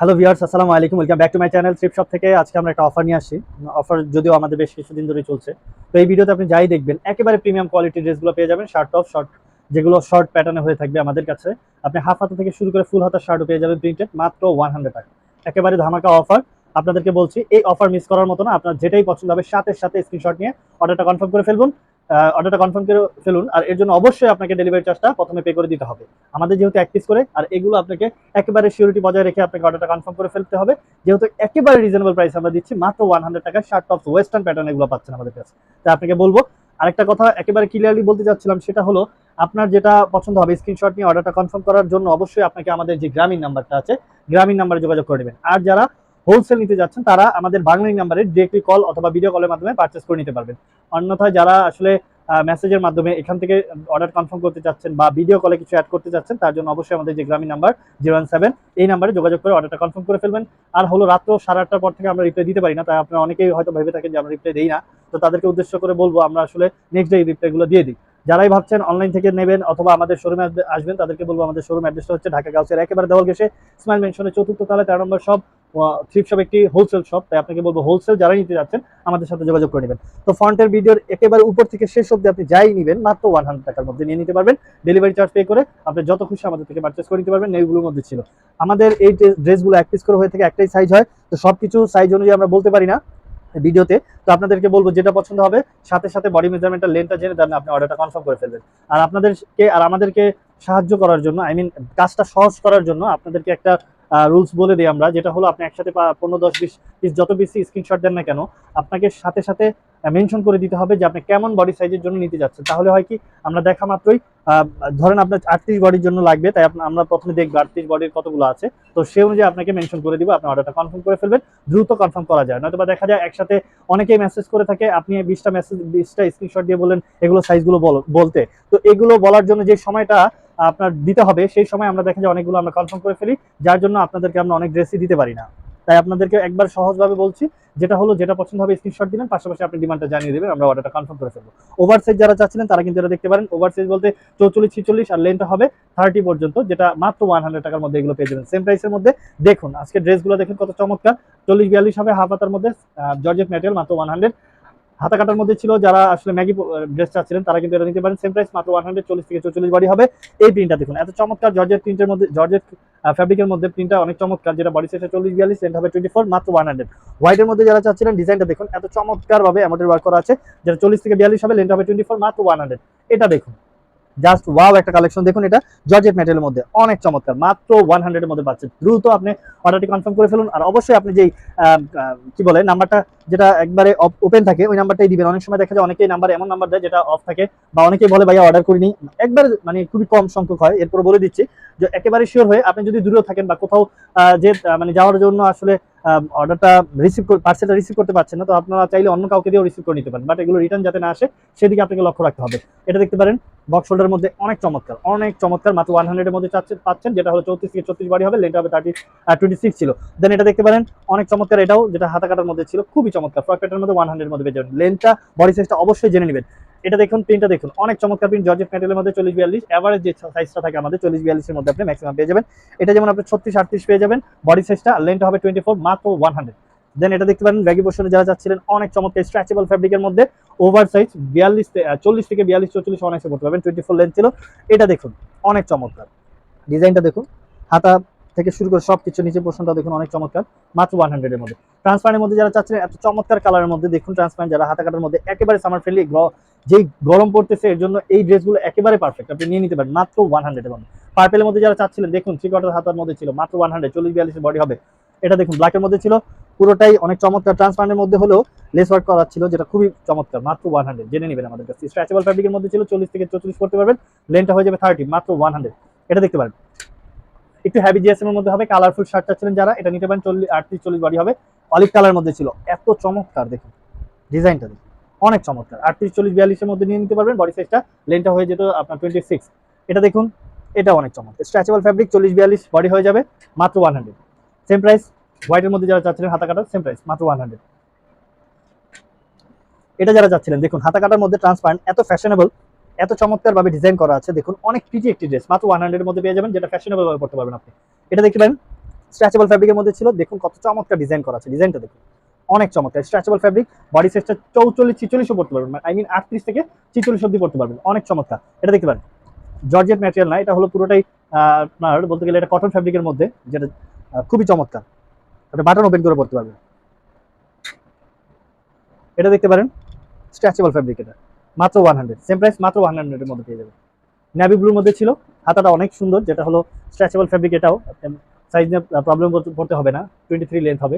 Hello viewers আসসালামু আলাইকুম। Welcome back to my channel trip shop থেকে আজকে আমরা একটা অফার নিয়ে আসি অফার যদিও আমাদের বেশ কিছুদিন ধরে চলছে। তো এই ভিডিওতে আপনি যাই দেখবেন, একেবারে প্রিমিয়াম কোয়ালিটির ড্রেসগুলো পেয়ে যাবেন শার্ট টপ শর্ট যেগুলো শর্ট প্যাটার্নে হয়ে থাকবে আমাদের কাছে। আপনি হাফ হাতা থেকে শুরু করে ফুল হাতার শার্টও পেয়ে যাবেন প্রিন্টেড মাত্র ওয়ান হান্ড্রেড টাকা। একেবারে ধামাকা অফার আপনাদেরকে বলছি, এই অফার মিস করার মতো না, আপনার যেটাই পছন্দ হবে, সাথে সাথে স্ক্রিনশট নিয়ে অর্ডারটা কনফার্ম করে ফেলুন অর্ডারটা কনফার্ম করে ফেলুন। আর এর জন্য অবশ্যই আপনাকে ডেলিভারি চার্জটা প্রথমে পে করে দিতে হবে। আমাদের যেহেতু এক পিস করে, আর এগুলো আপনাকে একেবারে সিউরিটি বজায় রেখে আপনাকে অর্ডারটা কনফার্ম করে ফেলতে হবে। যেহেতু একেবারে রিজনেবল প্রাইস আমরা দিচ্ছি, মাত্র ওয়ান হান্ড্রেড টাকা শার্ট টপস ওয়েস্টার্ন প্যাটার্ন এগুলো পাচ্ছেন আমাদের কাছে। তাই আপনাকে বলব, আরেকটা কথা একেবারে ক্লিয়ারলি বলতে চাচ্ছিলাম, সেটা হলো আপনার যেটা পছন্দ হবে স্ক্রিনশট নিয়ে অর্ডারটা কনফার্ম করার জন্য অবশ্যই আপনাকে আমাদের যে গ্রামীণ নাম্বারটা আছে, গ্রামীণ নাম্বারে যোগাযোগ করে নেবেন। আর যারা হোলসেল নিতে যাচ্ছেন, তারা আমাদের বাংলালিং নাম্বারে ডিরেক্টলি কল অথবা ভিডিও কলের মাধ্যমে পারচেস করে নিতে পারবেন। অন্যথায় যারা আসলে মেসেজের মাধ্যমে এখান থেকে অর্ডার কনফার্ম করতে চাচ্ছেন বা ভিডিও কলে কিছু অ্যাড করতে চাচ্ছেন, তার জন্য অবশ্যই আমাদের যে গ্রামীণ নাম্বার জিরো ওয়ান সেভেন এই নাম্বারে যোগাযোগ করে অর্ডারটা কনফার্ম করে ফেলবেন। আর হলো রাত্র সাড়ে আটটার পর থেকে আমরা রিপ্লাই দিতে পারি না, তাই আপনারা অনেকেই হয়তো ভেবে থাকেন যে আমরা রিপ্লাই দিই না। তো তাদেরকে উদ্দেশ্য করে বলব, আমরা আসলে নেক্সট ডে রিপ্লাইগুলো দিয়ে দিই। যারাই ভাবছেন অনলাইন থেকে নেবেন অথবা আমাদের শোরুমে আসবেন, তাদেরকে বলব আমাদের শোরুম অ্যাড্রেসটা হচ্ছে ঢাকা গাউসের একেবারে দেওয়াল গেছে স্মাইল মেনশনের চতুর্থ তলায় তেরো নম্বর সব থ্রিপ শপ একটি হোলসেল শপ তাই আপনাকে বলব হোলসেল যারা নিতে যাচ্ছেন, আমাদের সাথে যোগাযোগ করে নেবেন। তো ফ্রন্টের ভিডিওর একেবারে উপর থেকে শেষ অব্দি আপনি যাই নেবেন, মাত্র ওয়ান হান্ড্রেড টাকার মধ্যে নিয়ে নিতে পারবেন। ডেলিভারি চার্জ পে করে আপনি যত খুশি আমাদের থেকে পারচেস করে নিতে পারবেন এইগুলোর মধ্যে ছিল। আমাদের এই ড্রেসগুলো এক পিস করে হয়ে থাকে, একটাই সাইজ হয়, তো সব কিছু সাইজ অনুযায়ী আমরা বলতে পারি না ভিডিওতে তো আপনাদেরকে বলব যেটা পছন্দ হবে, সাথে সাথে বডি মেজারমেন্টের লেনটা জেনে দেন আপনি অর্ডারটা কনফার্ম করে ফেলবেন। আর আপনাদেরকে, আর আমাদেরকে সাহায্য করার জন্য আই মিন কাজটা সহজ করার জন্য আপনাদেরকে একটা রুলস বলে দিই আমরা, যেটা হলো আপনি একসাথে পনেরো, দশ, বিশ পিস যত বেশি স্ক্রিনশট দেন না কেন, আপনাকে সাথে সাথে মেনশন করে দিতে হবে যে আপনি কেমন বডি সাইজের জন্য নিতে যাচ্ছেন। তাহলে হয় কি, আমরা দেখা মাত্রই ধরেন আপনার আটত্রিশ বডির জন্য লাগবে, তাই আমরা প্রথমে দেখব আটত্রিশ বডির কতগুলো আছে। তো সেই অনুযায়ী আপনাকে মেনশন করে দিব, আপনি অর্ডারটা কনফার্ম করে ফেলবেন, দ্রুত কনফার্ম করা যায়। নয়তো বা দেখা যায় একসাথে অনেকেই মেসেজ করে থাকে, আপনি বিশটা মেসেজ বিশটা স্ক্রিনশট দিয়ে বললেন, এগুলো সাইজগুলো বলতে। তো এগুলো বলার জন্য যে সময়টা আপনার দিতে হবে, সেই সময় আমরা দেখা যায় অনেকগুলো আমরা কনফার্ম করে ফেলি, যার জন্য আপনাদেরকে আমরা অনেক ড্রেসই দিতে পারি না। তাই আপনাদেরকে একবার সহজভাবে বলছি, যেটা হলো, যেটা পছন্দ হবে স্ক্রিনশট দিবেন পাশাপাশি আপনি ডিমান্ডটা জানিয়ে দেবেন, আমরা অর্ডারটা কনফার্ম করে ফেলব। ওভার সাইজ যারা চাচ্ছিলেন, তারা কিন্তু এটা দেখতে পারেন ওভার সাইজ বলতে চৌচল্লিশ, ছিচল্লিশ আর লেনটা হবে থার্টি পর্যন্ত, যেটা মাত্র ওয়ান হান্ড্রেড টাকার মধ্যে এগুলো পেয়ে যাবেন। সেম প্রাইসের মধ্যে দেখুন আজকে ড্রেসগুলো দেখুন কত চমৎকার, চল্লিশ, বিয়াল্লিশ হবে হাফ হাতার মধ্যে জর্জেট ম্যাটেরিয়াল মাত্র ওয়ান হান্ড্রেড হাতা কাটার মধ্যে ছিল যারা আসলে ম্যাগি ড্রেস চাচ্ছিলেন, তারা কিন্তু এটা নিতে পারেন। সেম প্রাইস মাত্র ওয়ান হান্ড্রেড চল্লিশ থেকে চল্লিশ বাড়ি হবে। এই প্রিন্টটা দেখুন, এত চমৎকার জর্জেট প্রিন্টের মধ্যে জর্জেট ফ্যাব্রিকের মধ্যে প্রিন্টটা অনেক চমৎকার, যেটা বডি সেটা চল্লিশ বিয়াল্লিশ সেন্ট হবে টোয়েন্টি ফোর মাত্র ওয়ান হান্ড্রেড হোয়াইটের মধ্যে যারা চাচ্ছিলেন ডিজাইনটা দেখুন, এত চমৎকারভাবে আমাদের ওয়ার্ক করা আছে। যেটা চল্লিশ থেকে বিয়াল্লিশ হবে লেন্ট হবে টোয়েন্টি ফোর মাত্র ওয়ান হান্ড্রেড এটা দেখুন জাস্ট ওয়াও একটা কালেকশন দেখুন এটা। জর্জেট ম্যাটেরিয়ালের মধ্যে অনেক চমৎকার। মাত্র ওয়ান হান্ড্রেডের মধ্যে পাচ্ছেন দ্রুত আপনি অর্ডারটি কনফার্ম করে ফেলুন। আর অবশ্যই আপনি যেই কি বলে নাম্বারটা যেটা একবারে ওপেন থাকে, ওই নাম্বারটাই দিবেন। অনেক সময় দেখা যায় অনেকেই নাম্বার এমন নাম্বার দেয় যেটা অফ থাকে বা অনেকেই বলে, ভাইয়া অর্ডার করিনি। একবার মানে খুবই কম সংখ্যক হয়। এরপর বলে দিচ্ছি যে একেবারে শিওর হয়ে আপনি যদি দূরেও থাকেন বা কোথাও যে মানে যাওয়ার জন্য আসলে অর্ডারটা রিসিভ পার্সেলটা রিসিভ করতে পারছেন না, তো আপনারা চাইলে অন্য কাউকে দিয়েও রিসিভ করে নিতে পারেন। বাট এগুলো রিটার্ন যাতে না আসে, সেদিকে আপনাকে লক্ষ্য রাখতে হবে। এটা দেখতে পারেন বক্স মধ্যে অনেক চমৎকার অনেক চমৎকার, মাত্র ওয়ান হান্ড্রেডের মধ্যে চাচ্ছেন, পাচ্ছেন, যেটা হলো চৌত্রিশ থেকে চৌত্রিশ বাড়ি হবে লেনটা হবে থার্টি টোয়েন্টি সিক্স ছিল। দেন এটা দেখতে পারেন, অনেক চমৎকার এটাও, যেটা হাতা কাটার মধ্যে ছিল, খুবই চমৎকার ফ্রক প্যাটার্নের মধ্যে ওয়ান হান্ড্রেড মধ্যে পেয়ে যাবেন লেনটা বডি সাইজটা অবশ্যই জেনে নেবেন। এটা দেখুন প্রিন্টটা দেখুন, অনেক চমৎকার প্রিন্ট জর্জেট মেটেরিয়ালের মধ্যে চল্লিশ বিয়াল্লিশ অ্যাভারেজ যে সাইজটা থাকে আমাদের, চল্লিশ বিয়াল্লিশের মধ্যে আপনি ম্যাক্সিমাম পেয়ে যাবেন। এটা যেমন আপনি ছত্রিশ, আটত্রিশ পেয়ে যাবেন বডি সাইজটা লেনটা হবে টোয়েন্টি ফোর মাত্র ওয়ান হান্ড্রেড দেন এটা দেখতে পারেন, ব্যাগি পোর্শনে যারা চাচ্ছিলেন অনেক চমৎকার স্ট্রেচেবল ফ্যাব্রিকের মধ্যে ওভার সাইজ বিয়াল্লিশ চল্লিশ থেকে বিয়াল্লিশ, চল্লিশ অনেকসে করতে পারবেন টোয়েন্টি ফোর লেন্থ ছিল। এটা দেখুন, অনেক চমৎকার। ডিজাইনটা দেখুন, হাতা থেকে শুরু করে সব কিছু নিচে পোর্শনটা দেখুন, অনেক চমৎকার, মাত্র ওয়ান হান্ড্রেডের মধ্যে। ট্রান্সপারেন্টের মধ্যে যারা চাচ্ছিলেন, এত চমৎকার কালারের মধ্যে দেখুন ট্রান্সপারেন্ট যারা হাতা কাটার মধ্যে, একেবারে সামার ফ্রেন্ডলি যেই গরম পড়তেছে, এর জন্য এই ড্রেসগুলো একেবারে পারফেক্ট আপনি নিয়ে নিতে পারেন, মাত্র ওয়ান হান্ড্রেডের মধ্যে। পার্পেলের মধ্যে যারা চাচ্ছিলেন, দেখুন থ্রি কোয়ার্টার হাতার মধ্যে ছিল, মাত্র ওয়ান হান্ড্রেড চল্লিশ, বিয়াল্লিশের বডি হবে। এটা দেখুন ব্ল্যাকের মধ্যে ছিল। পুরোটাই অনেক চমৎকার ট্রান্সপারেন্টের মধ্যে হলেও লেস ওয়ার্ক করা ছিল, যেটা খুবই চমৎকার, মাত্র ওয়ান হান্ড্রেড জেনে নেবেন আমাদের কাছে স্ট্রেচেবল ফ্যাব্রিকের মধ্যে ছিল চল্লিশ থেকে চল্লিশ করতে পারবেন লেনটা হয়ে যাবে থার্টি মাত্র ওয়ান হান্ড্রেড এটা দেখতে পারবেন একটু হ্যাভি জিএসএম এর মধ্যে হবে কালারফুল শার্ট চাচ্ছিলেন যারা, এটা নিতে পারেন চল্লিশ, আটত্রিশ, চল্লিশ বডি হবে। অলিভ কালার মধ্যে ছিল। এত চমৎকার, দেখুন। ডিজাইনটা দেখুন। অনেক চমৎকার। আটত্রিশ, চল্লিশ, বিয়াল্লিশের মধ্যে নিয়ে নিতে পারবেন বডি সাইজটা লেনটা হয়ে যেত আপনার টোয়েন্টি সিক্স এটা দেখুন এটা অনেক চমৎকার। স্ট্রেচেবল ফ্যাব্রিক চল্লিশ, বিয়াল্লিশ বডি হয়ে যাবে, মাত্র ওয়ান হান্ড্রেড সেম প্রাইস হোয়াইটের মধ্যে যারা চাচ্ছিলেন হাতা কাটার সেম প্রাইস মাত্র ওয়ান এটা যারা যাচ্ছিলেন দেখুন, হাতা কাটার মধ্যে ট্রান্সপারেন্ট এত ফ্যাশনেবল এত চমৎকার ভাবে ডিজাইন করা আছে, দেখুন, অনেক প্রিটি একটি ড্রেস মাত্র ওয়ান হান্ড্রেডের মধ্যে পেয়ে যাবেন, যেটা ফ্যাশনেবল ভাবে পড়তে পারবেন আপনি। এটা দেখতে পারেন স্ট্রেচেবল ফ্যাব্রিকের মধ্যে ছিল, দেখুন, কত চমৎকার ডিজাইন করা আছে ডিজাইনটা দেখুন, অনেক চমৎকার স্ট্রেচেবল ফ্যাব্রিক বডি সাইজটা চৌচল্লিশ, ছিচল্লিশও পড়তে পারবেন আই মিন আটত্রিশ থেকে ছিচল্লিশ অব্দি পড়তে পারবেন, অনেক চমৎকার। এটা দেখতে পারেন জর্জেট ম্যাটেরিয়াল না, এটা হলো পুরোটাই আপনার বলতে গেলে এটা কটন ফ্যাব্রিকের মধ্যে, যেটা খুবই চমৎকার। আপনি বাটন ওপেন করে পড়তে পারবেন। এটা দেখতে পারেন স্ট্রেচেবল ফ্যাব্রিক এটা। মাত্র ওয়ান হান্ড্রেড সেম প্রাইস মাত্র ওয়ান হান্ড্রেডের মধ্যে পেয়ে যাবেন। নেভি ব্লুর মধ্যে ছিল, হাতাটা অনেক সুন্দর, যেটা হলো স্ট্রেচেবল ফ্যাব্রিক এটাও সাইজ নিয়ে প্রবলেম পড়তে হবে না টোয়েন্টি থ্রি লেন্থ হবে।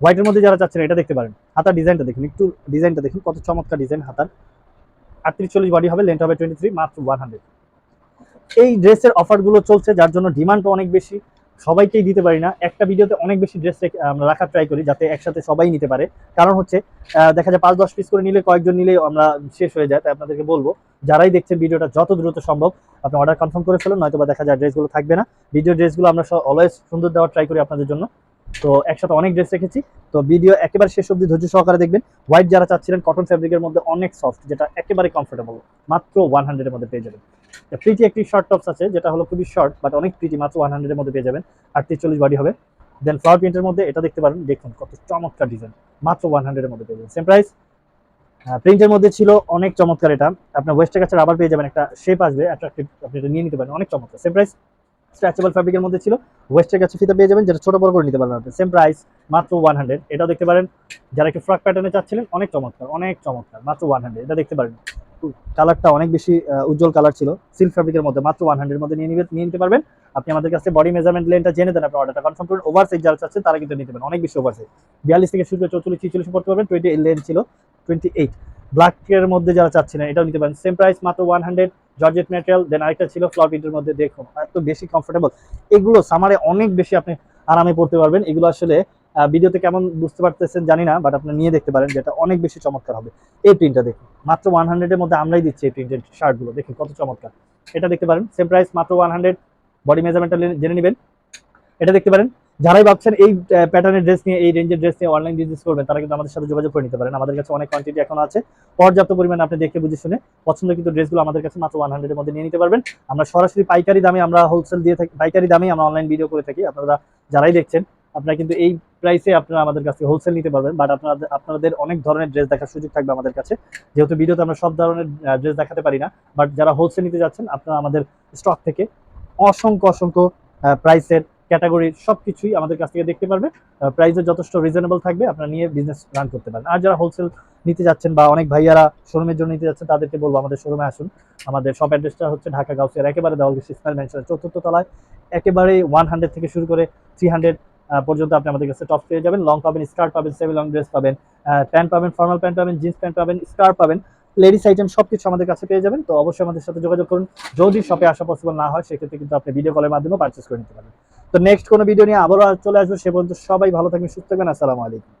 হোয়াইটের মধ্যে যারা চাচ্ছেন, এটা দেখতে পারেন। হাতার ডিজাইনটা দেখুন, একটু ডিজাইনটা দেখুন, কত চমৎকার ডিজাইন হাতার। আটত্রিশ চল্লিশ বডি হবে লেন্থ হবে টোয়েন্টি থ্রি মাত্র ওয়ান হান্ড্রেড এই ড্রেসের অফারগুলো চলছে, যার জন্য ডিমান্ডও অনেক বেশি। সবাইকেই দিতে পারি না। একটা ভিডিওতে অনেক বেশি ড্রেস আমরা রাখার ট্রাই করি যাতে একসাথে সবাই নিতে পারে। কারণ হচ্ছে দেখা যায় পাঁচ দশ পিস করে নিলে কয়েকজন নিলে আমরা শেষ হয়ে যায়, তাই আপনাদেরকে বলব, যারাই দেখছেন ভিডিওটা যত দ্রুত সম্ভব, আপনি অর্ডার কনফার্ম করে ফেলুন নয়তো দেখা যায় ড্রেসগুলো থাকবে না। ভিডিও ড্রেসগুলো আমরা অলওয়েজ সুন্দর দেওয়ার ট্রাই করি আপনাদের জন্য। তো একসাথে অনেক ড্রেস রেখেছি। তো ভিডিও একেবারে শেষ অবধি ধৈর্য সহকারে দেখবেন হোয়াইট যারা চাচ্ছিলেন কটন ফ্যাব্রিকের মধ্যে অনেক সফট যেটা একেবারে কমফোর্টেবল মাত্র ওয়ান হান্ড্রেডের মধ্যে পেয়ে যাবেন। প্রিটি একটি শর্ট টপস আছে, যেটা হলো খুবই শর্ট বাট অনেক প্রিটি মাত্র ওয়ান হান্ড্রেডের মধ্যে পেয়ে যাবেন। আটত্রিশ চল্লিশ বাড়ি হবে দেন ফ্লাওয়ার প্রিন্টের মধ্যে এটা দেখতে পারেন, দেখুন কত চমৎকার ডিজাইন মাত্র ওয়ান হান্ড্রেডের মধ্যে পেয়ে যাবেন। সেম প্রাইস প্রিন্টের মধ্যে ছিল অনেক চমৎকার এটা। আপনার ওয়েস্টের কাছে আবার পেয়ে যাবেন, একটা শেপ আসবে অ্যাট্রাকটিভ আপনি এটা নিয়ে নিতে পারেন, অনেক চমৎকার। সেম প্রাইস স্ট্রেচেবল ফ্যাব্রিকের মধ্যে ছিল। ওয়েস্টের কাছে ফিতা পেয়ে যাবেন, যেটা ছোট বড় করে নিতে পারবেন আপনি। সেম প্রাইস মাত্র ওয়ান হান্ড্রেড এটাও দেখতে পারেন, যারা একটু ফ্রক প্যাটার্নে চাচ্ছিলেন, অনেক চমৎকার অনেক চমৎকার, মাত্র ওয়ান হান্ড্রেড এটা দেখতে পারেন। কালারটা অনেক বেশি উজ্জ্বল কালার ছিল। সিল্ক ফ্যাব্রিকের মধ্যে মাত্র ওয়ান হান্ড্রেড মধ্যে নিয়ে নিবে নিয়ে নিতে পারবেন। আপনি আমাদের কাছে বডি মেজারমেন্ট লেনটা জেনে দেন, আপনি অর্ডারটা কনফার্ম করুন। ওভার সাইজ যারা চাচ্ছেন তারা কিন্তু নিতে পারেন অনেক বেশি ওভার সাইজ বিয়াল্লিশ থেকে শুরু করে চৌচল্লিশ, ছিচল্লিশ পড়তে পারবেন টোয়েন্টি লেন ছিল টোয়েন্টি এইট ব্ল্যাক এর মধ্যে যারা চাচ্ছিলেন, এটাও নিতে পারেন। সেম প্রাইস মাত্র one hundred georgette material then আরেকটা ছিল ফ্লর প্রিন্টের মধ্যে দেখুন এত বেশি কমফোর্টেবল এগুলো সামারে অনেক বেশি আপনি আরামে পড়তে পারবেন। এগুলো আসলে ভিডিওতে কেমন বুঝতে পারতেছেন জানি না বাট আপনি নিয়ে দেখতে পারেন যেটা অনেক বেশি চমৎকার হবে। এই প্রিন্টটা দেখুন, মাত্র ওয়ান হান্ড্রেডের মধ্যে আমরাই দিচ্ছি এই প্রিন্টের শার্টগুলো দেখুন কত চমৎকার। এটা দেখতে পারেন সেম প্রাইস মাত্র ওয়ান হান্ড্রেড বডি মেজারমেন্টটা জেনে নেবেন। এটা দেখতে পারেন যারাই ভাবছেন এই প্যাটার্নের ড্রেস নিয়ে, এই রেঞ্জের ড্রেস নিয়ে অনলাইন বিজনেস করবেন, তারা কিন্তু আমাদের সাথে যোগাযোগ করে নিতে পারেন। আমাদের কাছে অনেক কোয়ান্টিটি এখন আছে। পর্যাপ্ত পরিমাণে আপনি দেখে বুঝে শুনে পছন্দ কিন্তু ড্রেসগুলো আমাদের কাছে মাত্র ওয়ান হান্ড্রেডের মধ্যে নিয়ে নিতে পারবেন। আমরা সরাসরি পাইকারি দামে আমরা হোলসেল দিয়ে থাকি, পাইকারি দামে আমরা অনলাইন ভিডিও করে থাকি। আপনারা যারাই দেখছেন, আপনারা কিন্তু এই প্রাইসে আপনারা আমাদের কাছে হোলসেল নিতে পারবেন। বাট আপনাদের আপনাদের অনেক ধরনের ড্রেস দেখার সুযোগ থাকবে আমাদের কাছে। যেহেতু ভিডিওতে আমরা সব ধরনের ড্রেস দেখাতে পারি না বাট যারা হোলসেল নিতে যাচ্ছেন, আপনারা আমাদের স্টক থেকে অসংখ্য অসংখ্য প্রাইসের ক্যাটাগরির সব কিছুই আমাদের কাছ থেকে দেখতে পারবেন প্রাইসে যথেষ্ট রিজনেবল থাকবে, আপনারা নিয়ে বিজনেস রান করতে পারেন। আর যারা হোলসেল নিতে যাচ্ছেন বা অনেক ভাইয়ারা শোরুমের জন্য নিতে যাচ্ছেন, তাদেরকে বলব আমাদের শোরুমে আসুন। আমাদের শপ অ্যাড্রেসটা হচ্ছে ঢাকা গাউসিয়ার একেবারে দেওয়াল ইসমাইল ম্যানশনের চতুর্থ তলায়। একেবারে ওয়ান হান্ড্রেড থেকে শুরু করে থ্রি হান্ড্রেড পর্যন্ত আপনি আমাদের কাছে টপ পেয়ে যাবেন। লং পাবেন স্কার্ট পাবেন সেমি লং ড্রেস পাবেন প্যান্ট পাবেন ফর্মাল প্যান্ট পাবেন জিন্স প্যান্ট পাবেন স্কার্ট পাবেন। লেডিস আইটেম সব কিছু আমাদের কাছে পেয়ে যাবেন। তো অবশ্যই আমাদের সাথে যোগাযোগ করুন। যদি শপে আসা পসিবল না হয়, সেক্ষেত্রে কিন্তু আপনি ভিডিও কলের মাধ্যমে পারচেস করে নিতে পারবেন। তো নেক্সট কোনো ভিডিও নিয়ে আবারও চলে আসব, সে পর্যন্ত সবাই ভালো থাকবেন, সুস্থ থাকবেন, আসসালামু আলাইকুম।